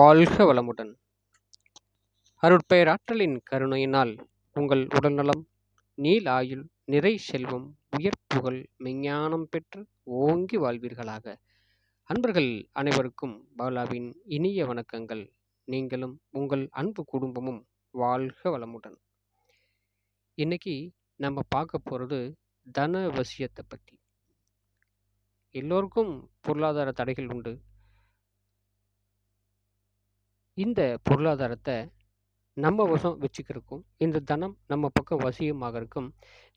வாழ்க வளமுடன். அருட்பெயராற்றலின் கருணையினால் உங்கள் உடல்நலம் ஆயுள் நிறை செல்வம் உயர் புகழ் மெஞ்ஞானம் பெற்று ஓங்கி வாழ்வீர்களாக. அன்பர்கள் அனைவருக்கும் பாலாவின் இனிய வணக்கங்கள். நீங்களும் உங்கள் அன்பு குடும்பமும் வாழ்க வளமுடன். இன்னைக்கு நம்ம பார்க்க போகிறது தன வசியத்தை பற்றி. எல்லோருக்கும் பொருளாதார தடைகள் உண்டு. இந்த பொருளாதாரத்தை நம்ம வசம் வச்சுக்கிறதுக்கும் இந்த தனம் நம்ம பக்கம் வசியமாகறக்கும்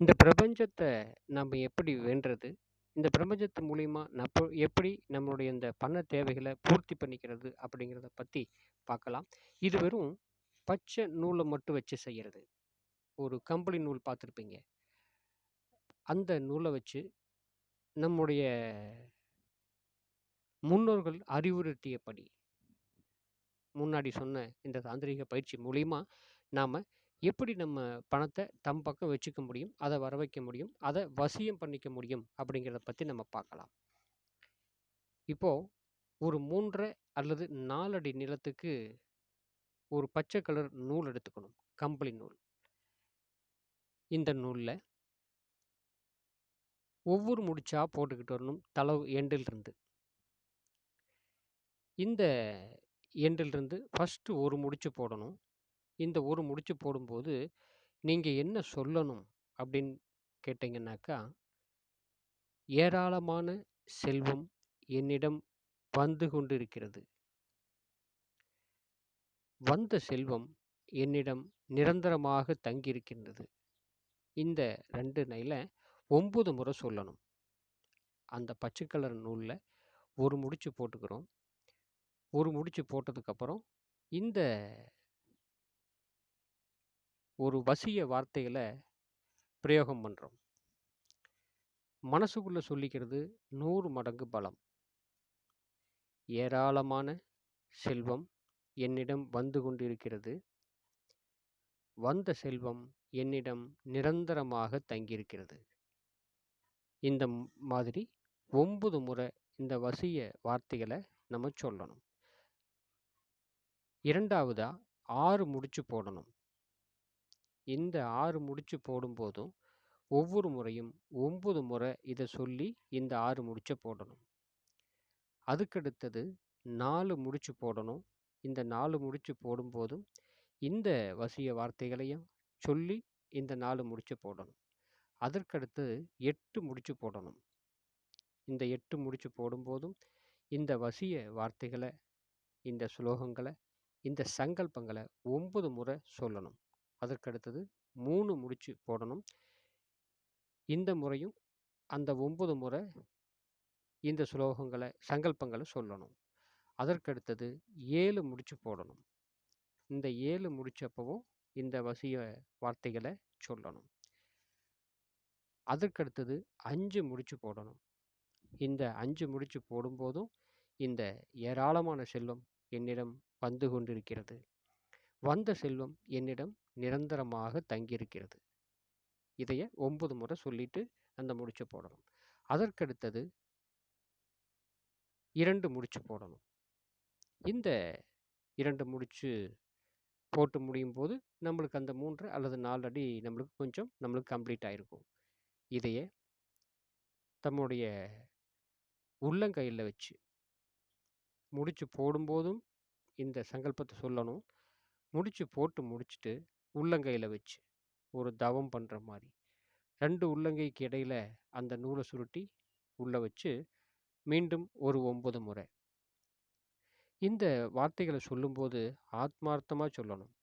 இந்த பிரபஞ்சத்தை நம்ம எப்படி வேண்டுறது இந்த பிரபஞ்சத்து மூலிமா நம்ம எப்படி நம்மளுடைய இந்த பண தேவைகளை பூர்த்தி பண்ணிக்கிறது அப்படிங்கிறத பற்றி பார்க்கலாம். இது வெறும் பச்சை நூலை மட்டும் வச்சு செய்கிறது ஒரு கம்பளி நூல் பார்த்துருப்பீங்க. அந்த நூலை வச்சு நம்முடைய முன்னோர்கள் அறிவுறுத்தியபடி முன்னாடி சொன்ன இந்த தாந்திரீக பயிற்சி மூலிமா நாம் எப்படி நம்ம பணத்தை தம் பக்கம் வச்சுக்க முடியும் அதை வர வைக்க முடியும் அதை வசியம் பண்ணிக்க முடியும் அப்படிங்கிறத பற்றி நம்ம பார்க்கலாம். இப்போது ஒரு மூன்றரை அல்லது நாலடி நிலத்துக்கு ஒரு பச்சை கலர் நூல் எடுத்துக்கணும் கம்பளி நூல். இந்த நூலில் ஒவ்வொரு முடிச்சா போட்டுக்கிட்டு வரணும் தளவு எண்டிலிருந்து. இந்த எண்டிலிருந்து ஃபஸ்ட்டு ஒரு முடிச்சு போடணும். இந்த ஒரு முடிச்சு போடும்போது நீங்கள் என்ன சொல்லணும் அப்படின்னு கேட்டிங்கன்னாக்கா ஏராளமான செல்வம் என்னிடம் வந்து கொண்டிருக்கிறது. வந்த செல்வம் என்னிடம் நிரந்தரமாக தங்கியிருக்கின்றது. இந்த ரெண்டு நைல ஒம்பது முறை சொல்லணும். அந்த பச்சை கலர் நூலில் ஒரு முடிச்சு போட்டுக்கிறோம். ஒரு முடிச்சு போட்டதுக்கப்புறம் இந்த ஒரு வசிய வார்த்தைகளை பிரயோகம் பண்ணுறோம் மனசுக்குள்ளே சொல்லிக்கிறது நூறு மடங்கு பலம். ஏராளமான செல்வம் என்னிடம் வந்து கொண்டிருக்கிறது. வந்த செல்வம் என்னிடம் நிரந்தரமாக தங்கியிருக்கிறது. இந்த மாதிரி ஒன்பது முறை இந்த வசிய வார்த்தைகளை நம்ம சொல்லணும். இரண்டாவதாக ஆறு முடிச்சு போடணும். இந்த ஆறு முடிச்சு போடும்போதும் ஒவ்வொரு முறையும் ஒம்பது முறை இதை சொல்லி இந்த ஆறு முடிச்ச போடணும். அதுக்கடுத்தது நாலு முடிச்சு போடணும். இந்த நாலு முடிச்சு போடும்போதும் இந்த வசிய வார்த்தைகளையும் சொல்லி இந்த நாலு முடிச்சு போடணும். அதற்கடுத்து எட்டு முடிச்சு போடணும். இந்த எட்டு முடிச்சு போடும்போதும் இந்த வசிய வார்த்தைகளை இந்த ஸ்லோகங்களை இந்த சங்கல்பங்களை ஒன்பது முறை சொல்லணும். அதற்கடுத்தது மூணு முடிச்சு போடணும். இந்த முறையும் அந்த ஒன்பது முறை இந்த ஸ்லோகங்களை சங்கல்பங்களை சொல்லணும். அதற்கடுத்தது ஏழு முடிச்சு போடணும். இந்த ஏழு முடிச்சப்பவும் இந்த வசிய வார்த்தைகளை சொல்லணும். அதற்கடுத்தது அஞ்சு முடிச்சு போடணும். இந்த அஞ்சு முடிச்சு போடும்போதும் இந்த ஏராளமான செல்வம் என்னிடம் வந்து கொண்டிருக்கிறது. வந்த செல்வம் என்னிடம் நிரந்தரமாக தங்கியிருக்கிறது. இதைய ஒன்பது முறை சொல்லிட்டு அந்த முடிச்சு போடணும். அதற்கடுத்தது இரண்டு முடிச்சு போடணும். இந்த இரண்டு முடிச்சு போட்டு முடியும் போது நம்மளுக்கு அந்த மூன்று அல்லது நாலு அடி நம்மளுக்கு கொஞ்சம் நம்மளுக்கு கம்ப்ளீட் ஆகிருக்கும் இதையே தம்முடைய உள்ளங்கையில் வச்சு முடிச்சு போடும்போதும் இந்த சங்கல்பத்தை சொல்லணும். முடிச்சு போட்டு முடிச்சுட்டு உள்ளங்கையில் வச்சு ஒரு தவம் பண்ணுற மாதிரி ரெண்டு உள்ளங்கைக்கு இடையில் அந்த நூலை சுருட்டி உள்ளே வச்சு மீண்டும் ஒரு ஒம்பது முறை. இந்த வார்த்தைகளை சொல்லும்போது ஆத்மார்த்தமாக சொல்லணும்.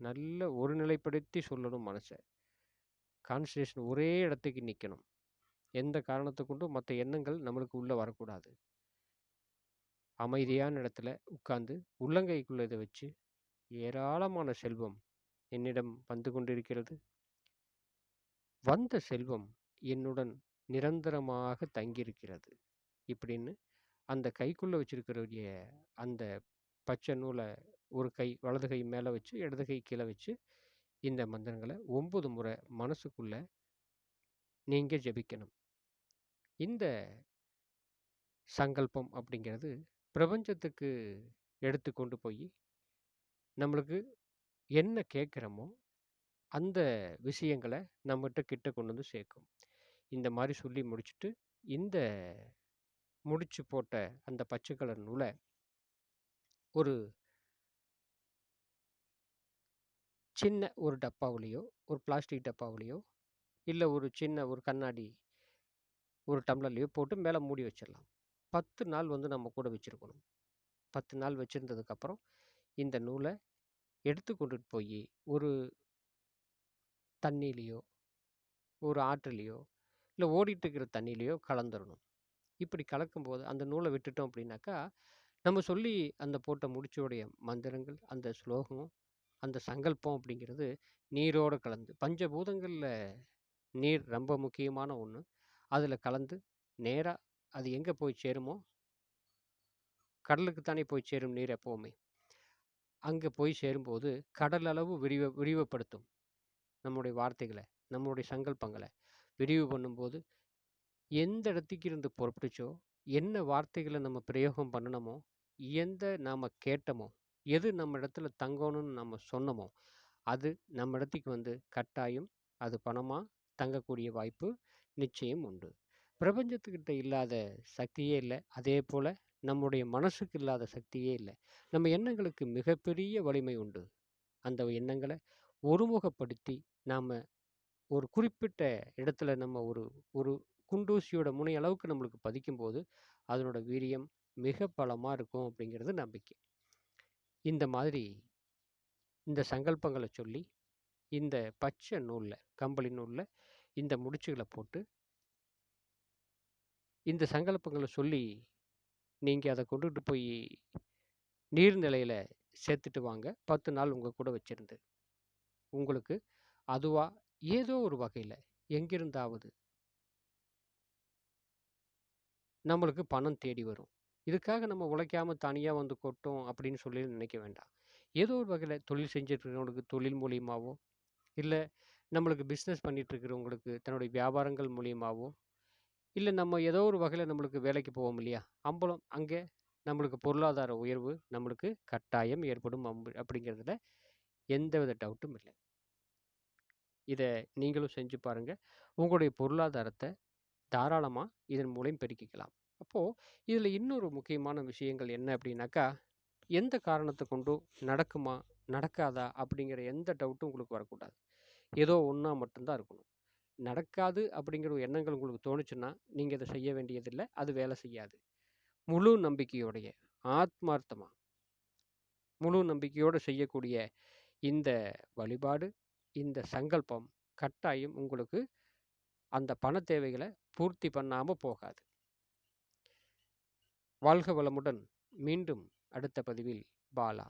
நல்ல ஒருநிலைப்படுத்தி சொல்லணும் மனசை. கான்சன்ட்ரேஷன் ஒரே இடத்துக்கு நிற்கணும் எந்த காரணத்தை கொண்டும் மற்ற எண்ணங்கள் நம்மளுக்கு உள்ளே வரக்கூடாது. அமைதியான இடத்துல உட்காந்து உள்ளங்கைக்குள்ளே இதை வச்சு ஏராளமான செல்வம் என்னிடம் வந்து கொண்டிருக்கிறது. வந்த செல்வம் என்னுடன் நிரந்தரமாக தங்கியிருக்கிறது. இப்படின்னு அந்த கைக்குள்ளே வச்சிருக்கிற அந்த பச்சை நூலை ஒரு கை வலது கை மேலே வச்சு இடது கை கீழே வச்சு இந்த மந்திரங்களை ஒம்பது முறை மனசுக்குள்ளே நீங்கள் ஜபிக்கணும். இந்த சங்கல்பம் அப்படிங்கிறது பிரபஞ்சத்துக்கு எடுத்து கொண்டு போய் நம்மளுக்கு என்ன கேட்குறோமோ அந்த விஷயங்களை நம்மகிட்ட கிட்ட கொண்டு வந்து சேர்க்கும். இந்த மாதிரி சொல்லி முடிச்சுட்டு, இந்த முடிச்சு போட்ட அந்த பச்சை கலர் நூலை ஒரு சின்ன ஒரு டப்பாவிலையோ ஒரு பிளாஸ்டிக் டப்பாவிலையோ இல்லை ஒரு சின்ன ஒரு கண்ணாடி ஒரு டம்ளர்லேயோ போட்டு மேலே மூடி வச்சிடலாம் 10 நாள் வந்து நம்ம கூட வச்சிருக்கணும். 10 நாள் வச்சுருந்ததுக்கப்புறம் இந்த நூலை எடுத்து கொண்டுட்டு போய் ஒரு தண்ணியிலையோ ஒரு ஆற்றுலையோ இல்லை ஓடிட்டு இருக்கிற தண்ணீலயோ கலந்துடணும் இப்படி கலக்கும்போது அந்த நூலை விட்டுட்டோம் அப்படின்னாக்கா, நம்ம சொல்லி அந்த போட்ட முடிச்சோடைய மந்திரங்கள், அந்த ஸ்லோகம், அந்த சங்கல்பம் அப்படிங்கிறது நீரோடு கலந்து பஞ்சபூதங்களில் நீர் ரொம்ப முக்கியமான ஒன்று அதில் கலந்து நேராக அது எங்கே போய் சேருமோ கடலுக்கு தானே போய் சேரும் நீர் எப்போவுமே அங்கே போய் சேரும்போது கடல் அளவு விரிவ விரிவுபடுத்தும். நம்முடைய வார்த்தைகளை நம்மளுடைய சங்கல்பங்களை விரிவு பண்ணும்போது, எந்த இடத்துக்கு இருந்து புறப்பட்டுச்சோ, என்ன வார்த்தைகளை நம்ம பிரயோகம் பண்ணுனோமோ, எந்த நாம் கேட்டோமோ, எது நம்ம இடத்துல தங்கணும்னு நம்ம சொன்னோமோ, அது நம்ம இடத்துக்கு வந்து கட்டாயம் அது பணமாக தங்கக்கூடிய வாய்ப்பு நிச்சயம் உண்டு. பிரபஞ்சத்துக்கிட்ட இல்லாத சக்தியே இல்லை அதே போல் நம்முடைய மனசுக்கு இல்லாத சக்தியே இல்லை நம்ம எண்ணங்களுக்கு மிகப்பெரிய வலிமை உண்டு. அந்த எண்ணங்களை ஒருமுகப்படுத்தி, நாம் ஒரு குறிப்பிட்ட இடத்துல நம்ம ஒரு ஒரு குண்டூசியோட முனை அளவுக்கு நம்மளுக்கு பதிக்கும்போது, அதனோட வீரியம் மிக பலமாக இருக்கும் அப்படிங்கிறது நம்பிக்கை. இந்த மாதிரி இந்த சங்கல்பங்களை சொல்லி, இந்த பச்சை நூலில் கம்பளி நூலில் இந்த முடிச்சுகளை போட்டு இந்த சங்கல்பங்களை சொல்லி, நீங்கள் அதை கொண்டுட்டு போய் நீர்நிலையில் சேர்த்துட்டு வாங்க. 10 நாள் உங்கள் கூட வச்சுருந்து உங்களுக்கு அதுவாக ஏதோ ஒரு வகையில் எங்கிருந்தாவது நம்மளுக்கு பணம் தேடி வரும். இதுக்காக நம்ம உழைக்காம தனியாக வந்து கொட்டும் அப்படின்னு சொல்லி நினைக்க வேண்டாம். ஏதோ ஒரு வகையில் தொழில் செஞ்சுட்டு இருக்கிறவங்களுக்கு தொழில் மூலியமாகவோ இல்லை நம்மளுக்கு பிஸ்னஸ் பண்ணிகிட்ருக்கிறவங்களுக்கு தன்னுடைய வியாபாரங்கள் மூலியமாகவோ இல்லை நம்ம ஏதோ ஒரு வகையில் நம்மளுக்கு வேலைக்கு போவோம் இல்லையா? அம்பளம் அங்கே நம்மளுக்கு பொருளாதார உயர்வு நம்மளுக்கு கட்டாயம் ஏற்படும் அம்பு அப்படிங்கிறதுல எந்தவித டவுட்டும் இல்லை இதை நீங்களும் செஞ்சு பாருங்கள் உங்களுடைய பொருளாதாரத்தை தாராளமாக இதன் மூலம் பெருக்கிக்கலாம். அப்போது இதில் இன்னொரு முக்கியமான விஷயங்கள் என்ன அப்படின்னாக்கா, எந்த காரணத்தை கொண்டும் நடக்குமா? நடக்காதா? அப்படிங்கிற எந்த டவுட்டும் உங்களுக்கு வரக்கூடாது. ஏதோ ஒன்றா மட்டும்தான் இருக்கணும். நடக்காது அப்படிங்கிற ஒரு எண்ணங்கள் உங்களுக்கு தோணுச்சுன்னா, நீங்கள் அதை செய்ய வேண்டியதில்லை அது வேலை செய்யாது. முழு நம்பிக்கையோடைய, ஆத்மார்த்தமாக முழு நம்பிக்கையோடு செய்யக்கூடிய இந்த வழிபாடு, இந்த சங்கல்பம் கட்டாயம் உங்களுக்கு அந்த பண தேவைகளை பூர்த்தி பண்ணாமல் போகாது. வாழ்க வளமுடன். மீண்டும் அடுத்த பதிவில் பாலா.